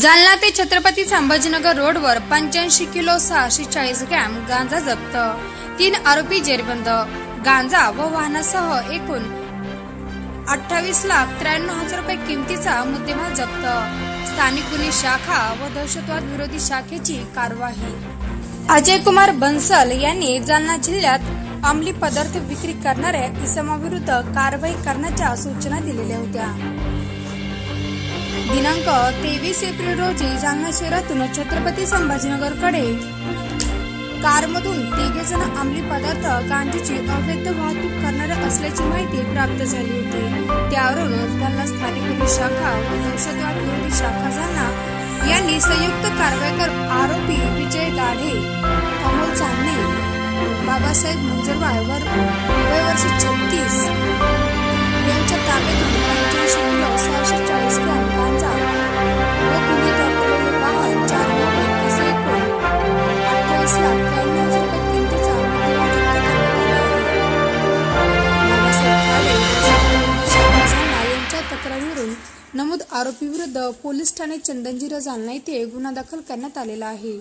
जालना ते छत्रपती संभाजीनगर रोडवर पंच्याऐंशी किलो सहाशे चाळीस ग्रॅम गांजा जप्त. तीन आरोपी जेरबंद. गांजा व वाहनासह एकूण अठ्ठावीस लाख त्र्याण्णव हजार रुपये किमतीचा मुद्देमाल जप्त. स्थानिक गुन्हे शाखा व दहशतवाद विरोधी शाखेची कारवाई. अजय कुमार बन्सल यांनी जालना जिल्ह्यात अंमली पदार्थ विक्री करणाऱ्या इसमाविरुद्ध कारवाई करण्याच्या सूचना दिलेल्या होत्या. दिनांक तेवीस एप्रिल रोजी जालना शहरातून छत्रपती संभाजीनगरकडे कारमधून तिघे जण अंमली पदार्थ गांजाची अवैध वाहतूक करणार असल्याची माहिती प्राप्त झाली होती. त्यावरूनच जालना स्थानिक शाखा व दहशतवाद विरोधी शाखा जालना यांनी संयुक्त कारवाई कर आरोपी विजय दाढे अमोल चांदणे बाबासाहेब मुंजरवार वर वय वर्ष छत्तीस यांच्या ताब्यातून पंच्याऐंशी किलो सहाशे चाळीस ग्रॅम नमूद आरोपीविरुद्ध पोलीस ठाणे चंदनजीरा जालना येथे गुन्हा दाखल करण्यात आलेला आहे.